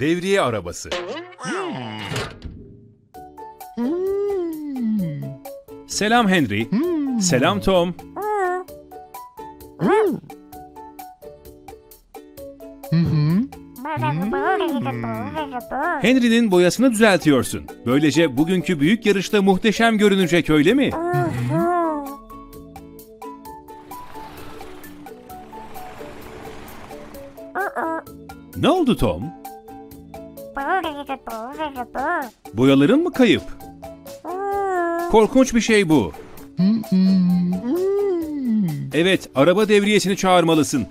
Devriye arabası. Selam Henry. Selam Tom. Henry'nin boyasını düzeltiyorsun. Böylece bugünkü büyük yarışta muhteşem görünecek öyle mi? Ne oldu Tom? Boyaların mı kayıp? Korkunç bir şey bu. Evet, araba devriyesini çağırmalısın.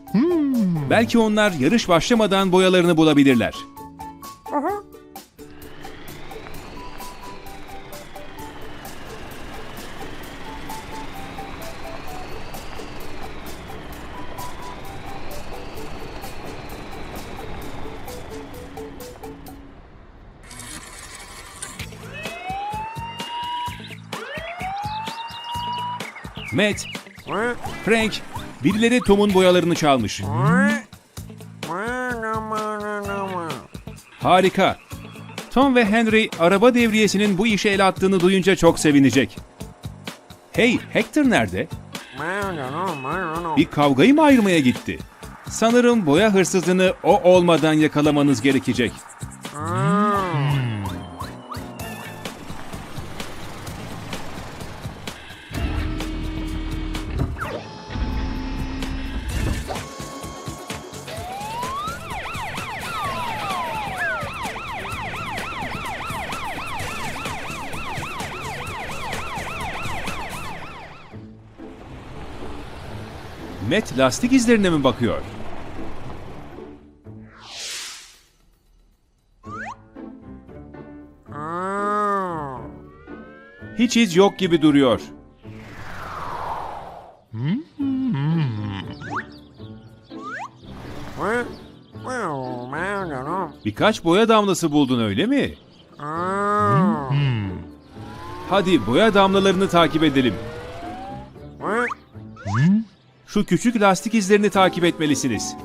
Belki onlar yarış başlamadan boyalarını bulabilirler. Matt, Frank, birileri Tom'un boyalarını çalmış. Harika. Tom ve Henry araba devriyesinin bu işe el attığını duyunca çok sevinecek. Hey, Hector nerede? Bir kavgayı mı ayırmaya gitti? Sanırım boya hırsızını o olmadan yakalamanız gerekecek. Matt lastik izlerine mi bakıyor? Hiç iz yok gibi duruyor. Birkaç boya damlası buldun öyle mi? Hadi boya damlalarını takip edelim. Şu küçük lastik izlerini takip etmelisiniz.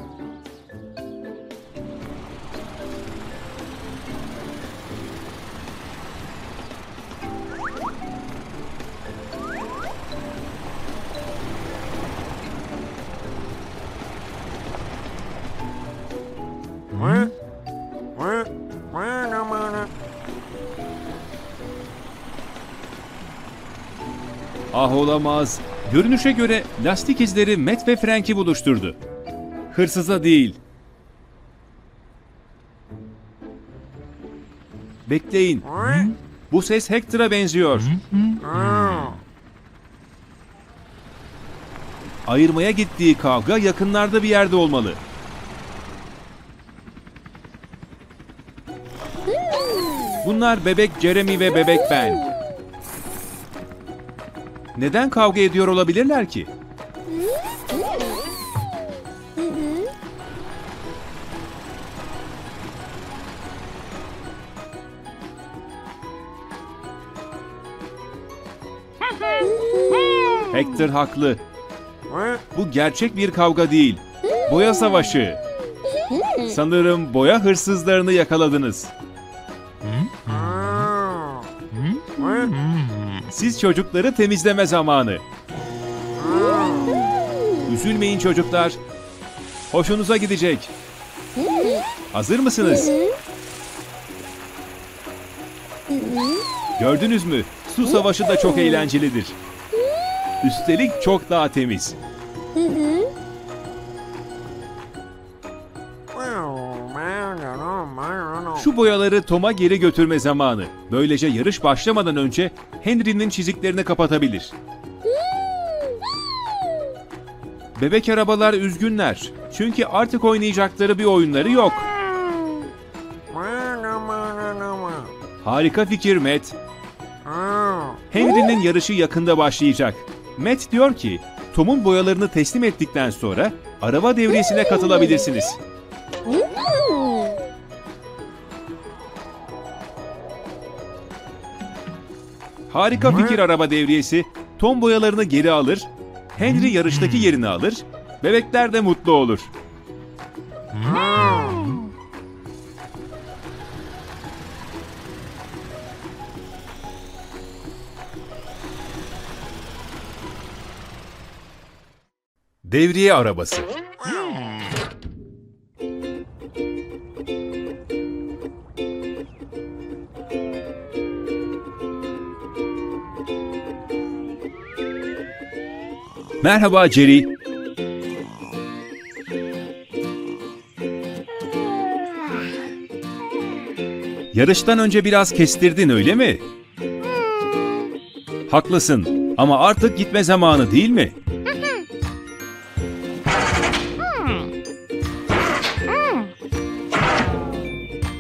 Ah olamaz. Görünüşe göre lastik izleri Matt ve Frank'i buluşturdu. Hırsıza değil. Bekleyin. Bu ses Hector'a benziyor. Ayırmaya gittiği kavga yakınlarda bir yerde olmalı. Bunlar bebek Jeremy ve bebek Ben. Neden kavga ediyor olabilirler ki? Hector haklı. Bu gerçek bir kavga değil. Boya savaşı. Sanırım boya hırsızlarını yakaladınız. Siz çocukları temizleme zamanı. Üzülmeyin çocuklar. Hoşunuza gidecek. Hazır mısınız? Gördünüz mü? Su savaşı da çok eğlencelidir. Üstelik çok daha temiz. Şu boyaları Tom'a geri götürme zamanı. Böylece yarış başlamadan önce Henry'nin çiziklerini kapatabilir. Bebek arabalar üzgünler. Çünkü artık oynayacakları bir oyunları yok. Harika fikir Matt. Henry'nin yarışı yakında başlayacak. Matt diyor ki, Tom'un boyalarını teslim ettikten sonra araba devriyesine katılabilirsiniz. Harika fikir araba devriyesi. Tom boyalarını geri alır, Henry yarıştaki yerini alır, bebekler de mutlu olur. Devriye arabası. Merhaba Jerry. Yarıştan önce biraz kestirdin öyle mi? Haklısın ama artık gitme zamanı değil mi?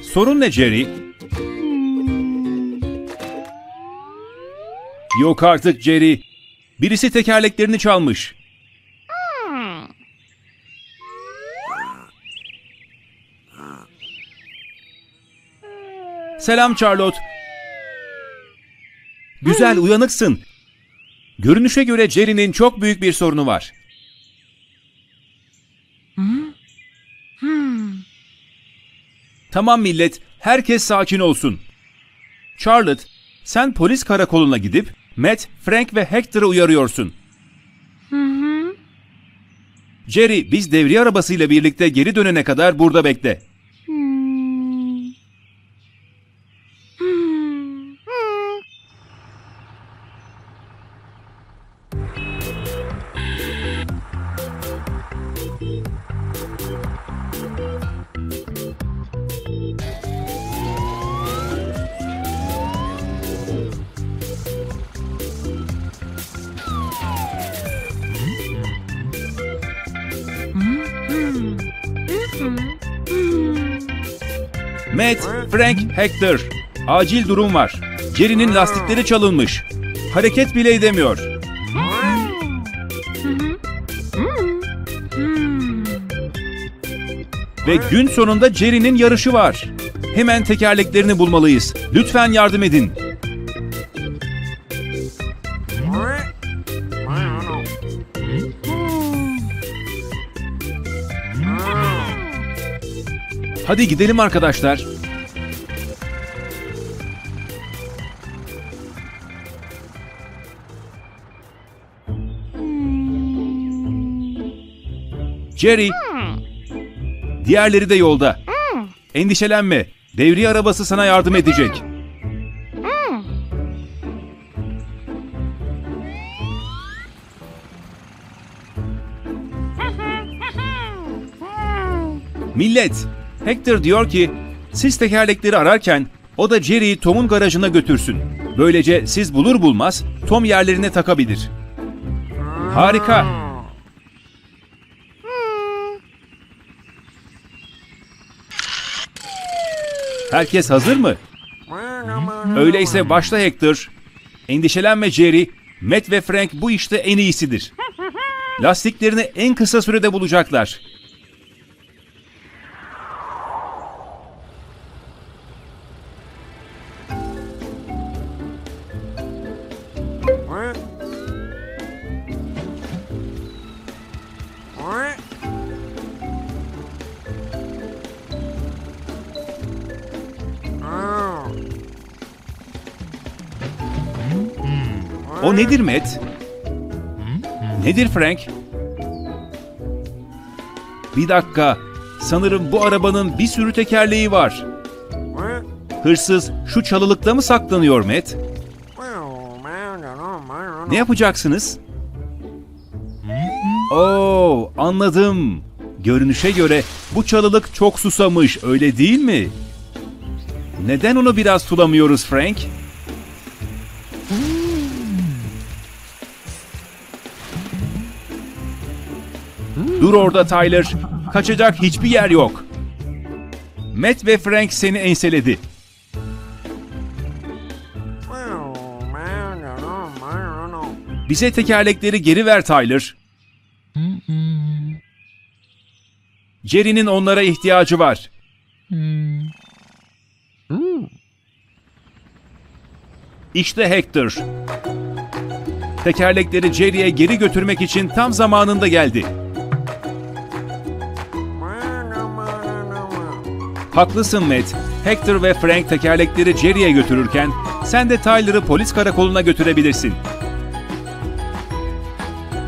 Sorun ne Jerry? Yok artık Jerry. Birisi tekerleklerini çalmış. Selam Charlotte. Güzel uyanıksın. Görünüşe göre Jerry'nin çok büyük bir sorunu var. Tamam millet, herkes sakin olsun. Charlotte, sen polis karakoluna gidip Matt, Frank ve Hector'ı uyarıyorsun. Jerry, biz devriye arabasıyla birlikte geri dönene kadar burada bekle. Matt, Frank, Hector. Acil durum var. Jerry'nin lastikleri çalınmış. Hareket bile edemiyor. Ve gün sonunda Jerry'nin yarışı var. Hemen tekerleklerini bulmalıyız. Lütfen yardım edin. Hadi gidelim arkadaşlar. Jerry. Diğerleri de yolda. Endişelenme. Devriye arabası sana yardım edecek. Millet, Hector diyor ki siz tekerlekleri ararken o da Jerry'i Tom'un garajına götürsün. Böylece siz bulur bulmaz Tom yerlerine takabilir. Harika. Herkes hazır mı? Öyleyse başla Hector. Endişelenme Jerry. Matt ve Frank bu işte en iyisidir. Lastiklerini en kısa sürede bulacaklar. Nedir Matt? Nedir Frank? Bir dakika. Sanırım bu arabanın bir sürü tekerleği var. Hırsız şu çalılıkta mı saklanıyor Matt? Ne yapacaksınız? Oo, anladım. Görünüşe göre bu çalılık çok susamış, öyle değil mi? Neden onu biraz sulamıyoruz Frank? Dur orada Tyler. Kaçacak hiçbir yer yok. Matt ve Frank seni enseledi. Bize tekerlekleri geri ver Tyler. Jerry'nin onlara ihtiyacı var. İşte Hector. Tekerlekleri Jerry'e geri götürmek için tam zamanında geldi. Haklısın Matt. Hector ve Frank tekerlekleri Jerry'e götürürken sen de Tyler'ı polis karakoluna götürebilirsin.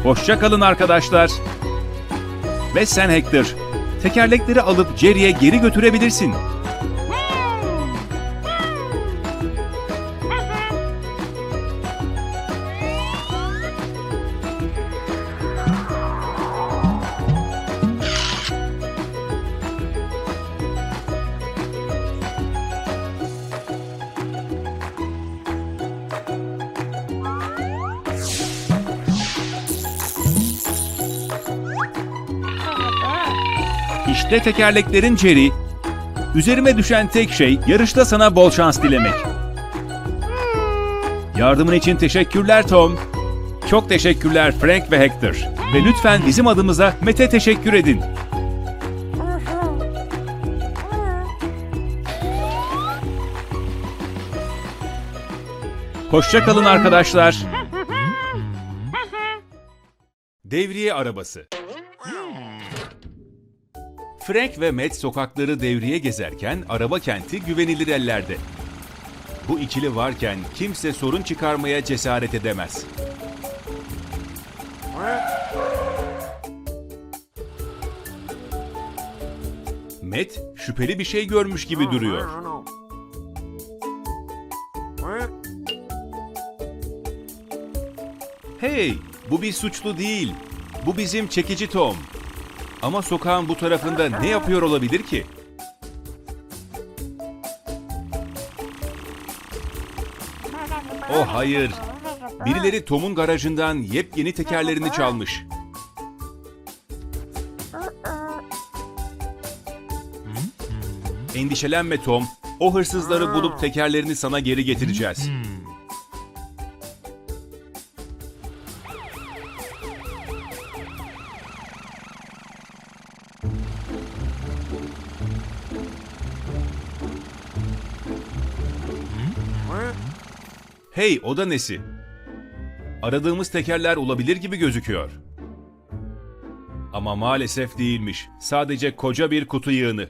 Hoşça kalın arkadaşlar. Ve sen Hector, tekerlekleri alıp Jerry'e geri götürebilirsin. İşte tekerleklerin Jerry. Üzerime düşen tek şey yarışta sana bol şans dilemek. Yardımın için teşekkürler Tom. Çok teşekkürler Frank ve Hector. Ve lütfen bizim adımıza Mete teşekkür edin. Hoşça kalın arkadaşlar. Devriye arabası. Frank ve Matt sokakları devriye gezerken araba kenti güvenilir ellerde. Bu ikili varken kimse sorun çıkarmaya cesaret edemez. Matt şüpheli bir şey görmüş gibi duruyor. Hey, bu bir suçlu değil. Bu bizim çekici Tom. Ama sokağın bu tarafında ne yapıyor olabilir ki? Oh hayır. Birileri Tom'un garajından yepyeni tekerlerini çalmış. Endişelenme Tom. O hırsızları bulup tekerlerini sana geri getireceğiz. Hey, o da nesi? Aradığımız tekerler olabilir gibi gözüküyor. Ama maalesef değilmiş. Sadece koca bir kutu yığını.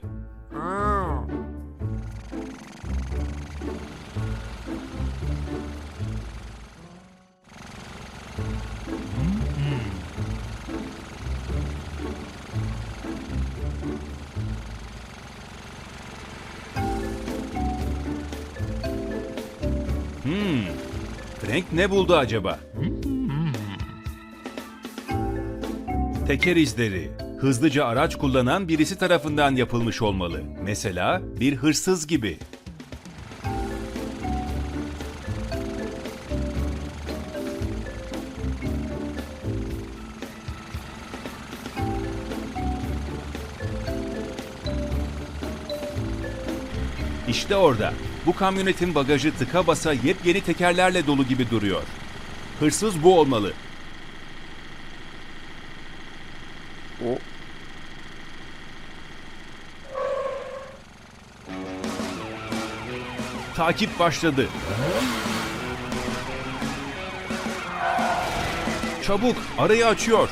Ne buldu acaba? Teker izleri. Hızlıca araç kullanan birisi tarafından yapılmış olmalı. Mesela bir hırsız gibi. İşte orada. Bu kamyonetin bagajı tıka basa yepyeni tekerlerle dolu gibi duruyor. Hırsız bu olmalı. Takip başladı. Çabuk, arayı açıyor.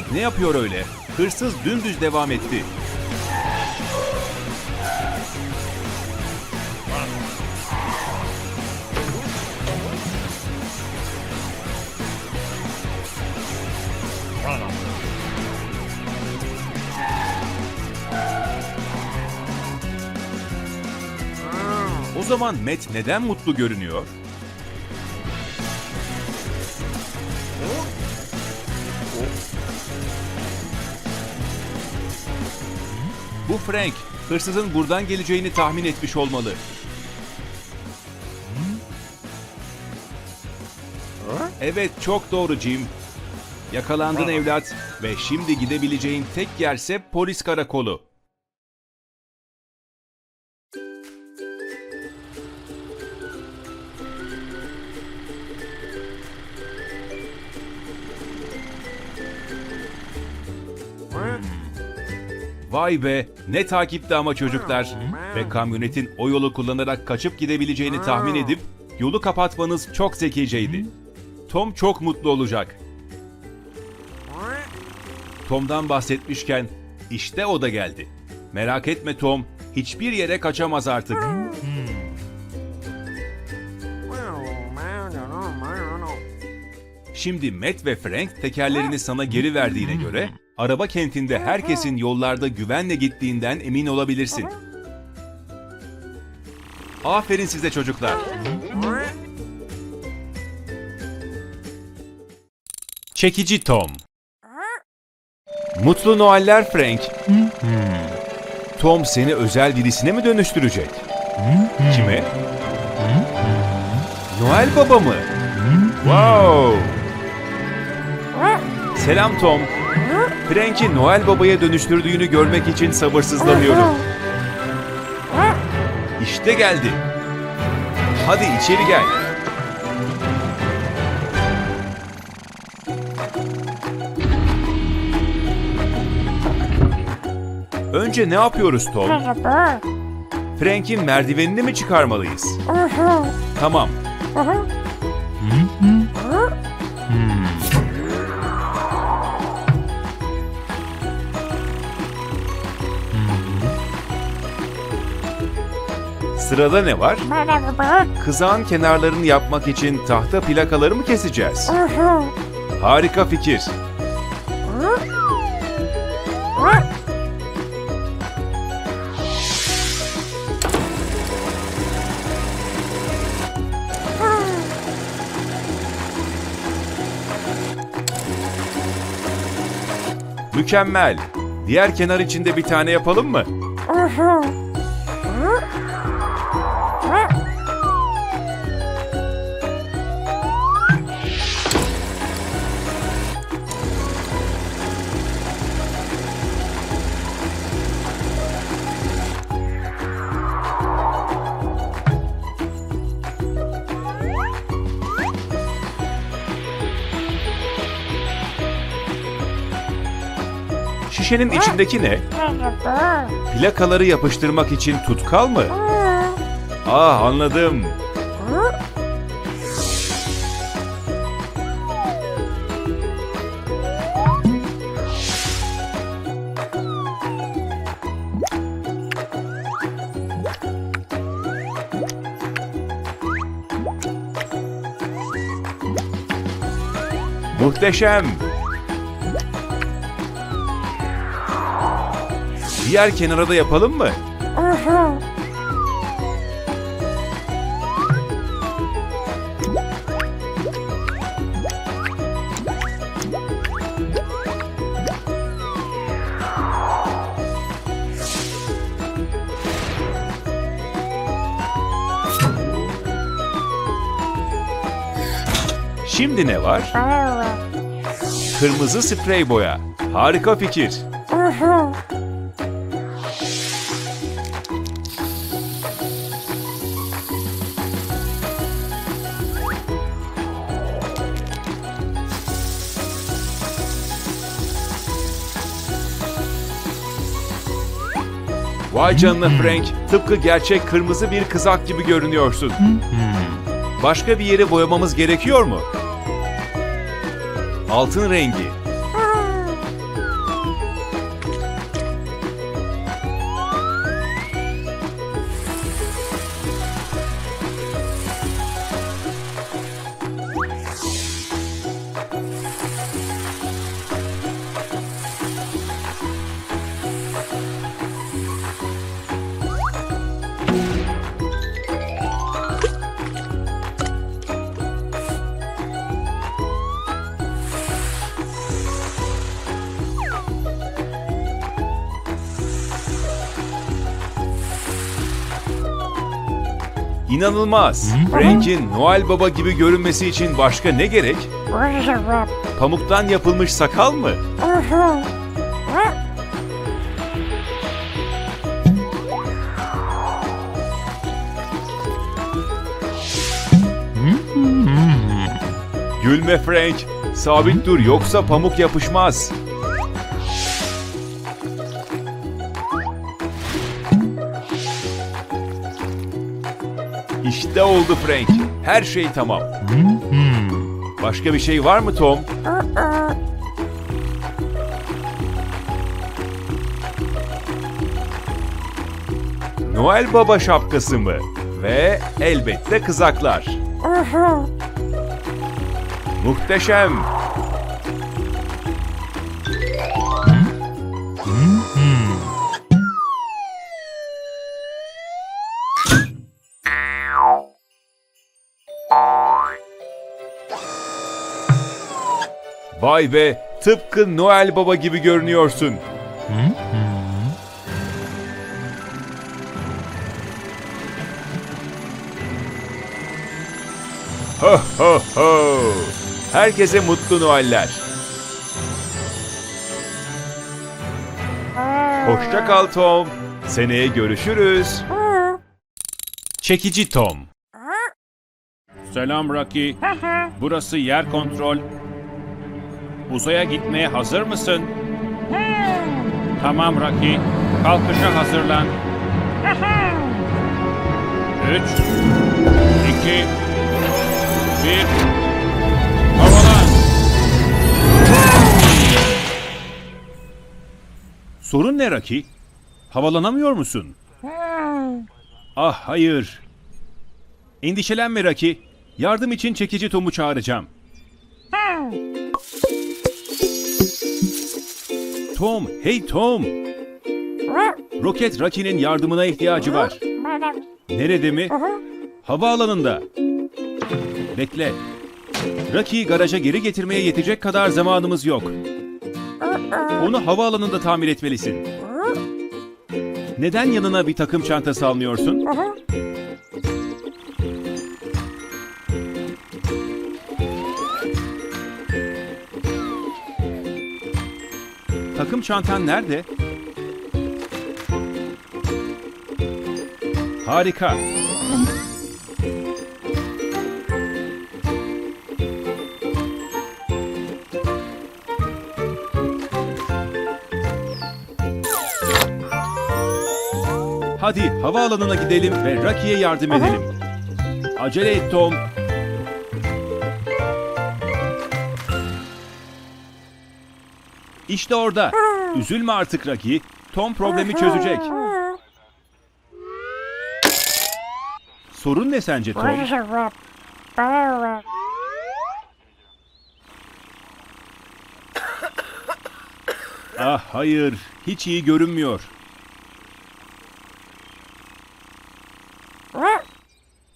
Frank ne yapıyor öyle? Hırsız dümdüz devam etti. O zaman Matt neden mutlu görünüyor? Bu Frank. Hırsızın buradan geleceğini tahmin etmiş olmalı. Evet, çok doğru Jim. Yakalandın evlat ve şimdi gidebileceğin tek yerse polis karakolu. Vay be ne takipti ama çocuklar. Ve kamyonetin o yolu kullanarak kaçıp gidebileceğini tahmin edip yolu kapatmanız çok zekiceydi. Tom çok mutlu olacak. Tom'dan bahsetmişken işte o da geldi. Merak etme Tom, hiçbir yere kaçamaz artık. Şimdi Matt ve Frank tekerlerini sana geri verdiğine göre araba kentinde herkesin yollarda güvenle gittiğinden emin olabilirsin. Aferin size çocuklar. Çekici Tom. Mutlu Noeller Frank. Tom seni özel birisine mi dönüştürecek? Kime? Noel Baba mı? Wow! Selam Tom. Frank'i Noel Baba'ya dönüştürdüğünü görmek için sabırsızlanıyorum. İşte geldi. Hadi içeri gel. Önce ne yapıyoruz Tom? Frank'in merdivenini mi çıkarmalıyız? Tamam. Sırada ne var? Merhaba. Kızağın kenarlarını yapmak için tahta plakaları mı keseceğiz? Harika fikir. Mükemmel. Diğer kenar için de bir tane yapalım mı? Aha. Şişenin içindeki ne? Plakaları yapıştırmak için tutkal mı? Aa. Ah anladım. Muhteşem. Diğer kenara da yapalım mı? Şimdi ne var? Kırmızı sprey boya. Harika fikir. Vay canına Frank, tıpkı gerçek kırmızı bir kızak gibi görünüyorsun. Başka bir yeri boyamamız gerekiyor mu? Altın rengi. İnanılmaz. Frank'in Noel Baba gibi görünmesi için başka ne gerek? Pamuktan yapılmış sakal mı? Gülme Frank. Sabit dur yoksa pamuk yapışmaz. İşte oldu Frank. Her şey tamam. Başka bir şey var mı Tom? Noel Baba şapkası mı? Ve elbette kızaklar. Muhteşem. Vay be, tıpkı Noel Baba gibi görünüyorsun. Ho ho ho. Herkese mutlu Noeller. Hoşça kal Tom. Seneye görüşürüz. Çekici Tom. Selam Rocky. Burası yer kontrol. Uzaya gitmeye hazır mısın? Tamam Rocky. Kalkışa hazırlan. 3 2 1 Havalan. Sorun ne Rocky? Havalanamıyor musun? Ah hayır. Endişelenme Rocky. Yardım için çekici Tom'u çağıracağım. Tom, hey Tom. Roket Rocky'nin yardımına ihtiyacı var. Nerede mi? Havaalanında. Bekle. Rocky'yi garaja geri getirmeye yetecek kadar zamanımız yok. Onu havaalanında tamir etmelisin. Neden yanına bir takım çantası almıyorsun? Takım çantan nerede? Harika. Hadi havaalanına gidelim ve Rocky'ye yardım edelim. Acele et Tom. İşte orada. Üzülme artık Rocky. Tom problemi çözecek. Sorun ne sence Tom? Ah hayır, hiç iyi görünmüyor.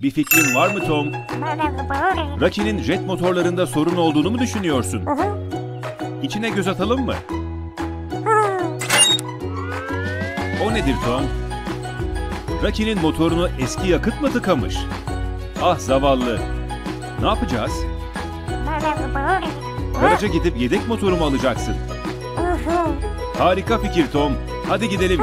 Bir fikrin var mı Tom? Rocky'nin jet motorlarında sorun olduğunu mu düşünüyorsun? İçine göz atalım mı? O nedir Tom? Rocky'nin motorunu eski yakıt mı tıkamış? Ah zavallı. Ne yapacağız? Garaja gidip yedek motorumu alacaksın. Harika fikir Tom. Hadi gidelim.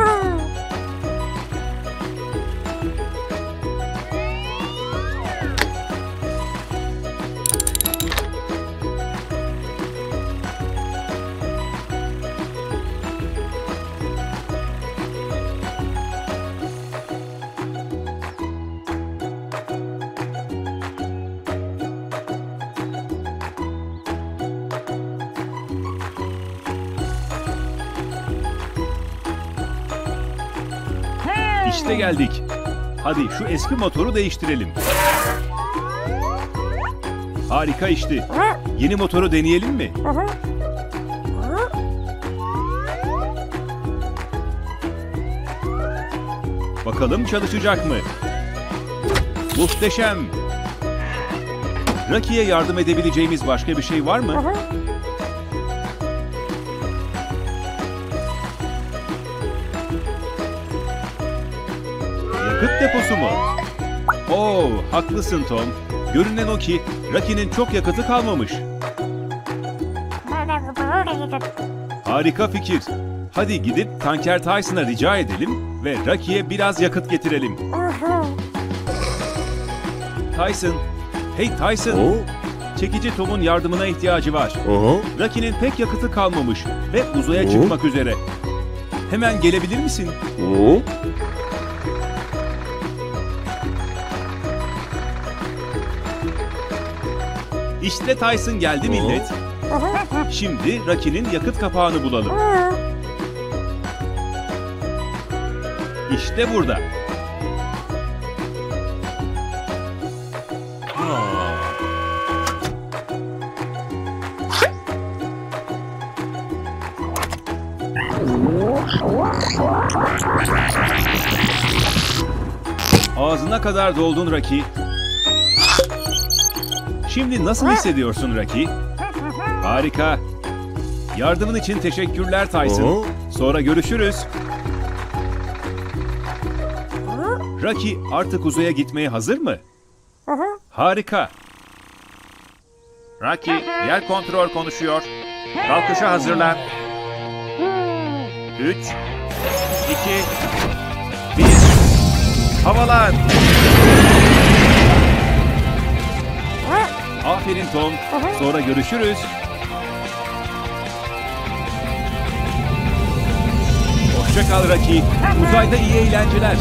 İşte geldik. Hadi şu eski motoru değiştirelim. Harika işte. uh, Yeni motoru deneyelim mi? Bakalım çalışacak mı? Muhteşem. Rocky'ye yardım edebileceğimiz başka bir şey var mı? Deposu mu? Oo, haklısın Tom. Görünen o ki Rocky'nin çok yakıtı kalmamış. Harika fikir. Hadi gidip Tanker Tyson'a rica edelim ve Rocky'ye biraz yakıt getirelim. Tyson, hey Tyson. Oh, Çekici Tom'un yardımına ihtiyacı var. aha, Rocky'nin pek yakıtı kalmamış ve uzaya Oo. çıkmak üzere. Hemen gelebilir misin? oh, İşte Tyson geldi millet. Şimdi Rocky'nin yakıt kapağını bulalım. İşte burada. Ağzına kadar doldun Rocky. Şimdi nasıl hissediyorsun Rocky? Harika. Yardımın için teşekkürler Tyson. Sonra görüşürüz. Rocky artık uzaya gitmeye hazır mı? Harika. Rocky, yer kontrol konuşuyor. Kalkışa hazırlan. 3, 2, 1, havalan. Aferin Tom. Sonra görüşürüz. Hoşça kal Rocky. Uzayda iyi eğlenceler.